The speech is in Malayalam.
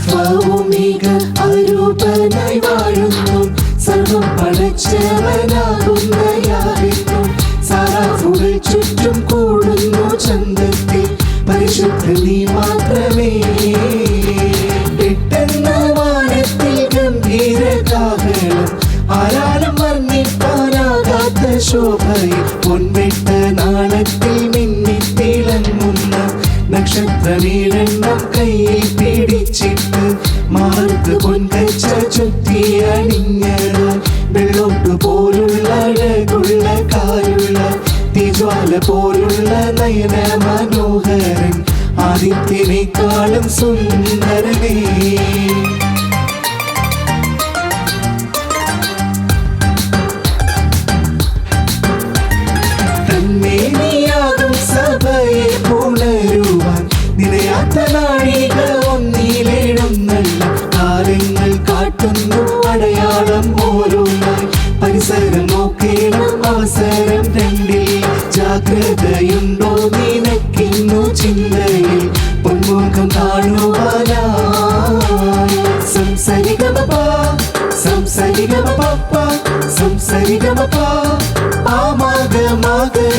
അൽഫവുമിക അരൂപനായി ചുറ്റും കൂടുന്നു ചന്തത്തിൽ. പരിശുദ്ധ നീ മാത്രമേ. പെട്ടെന്ന വാനത്തിൽ ഗംഭീര കാഹളം. ആരാലും വർണിപ്പാനാകാത്ത ശോഭയിൽ പൊൻവെട്ട നാണത്തിൽ മിന്നിത്തിളങ്ങുന്ന. നക്ഷത്രമേഴെണ്ണം കയ്യിൽ പിടിച്ചിട്ട് മാർക്ക് പൊൻകച്ച ചുറ്റി അണിഞ്ഞത് വെള്ളോട്ട് പോലുള്ള അഴകുള്ള കാലുള്ള തിജ്വാല പോലുള്ള നയന മനോഹരൻ ആദിത്യനേക്കാളും സുന്ദരനേ. നാഴിക ഒന്നിലേഴുന്നല്ല കാലങ്ങൾ കാട്ടുന്നു അടയാളം ഓരോന്നായി. പരിസരം നോക്കേണം അവസരം രണ്ടിൽ. ജാഗ്രതയുണ്ടോ നിനക്കിന്നു ചിന്തയിൽ. പൊന്മുഖം കാണുവാനായി. പപ്പ സംസരിക പപ്പ ആമാക മാക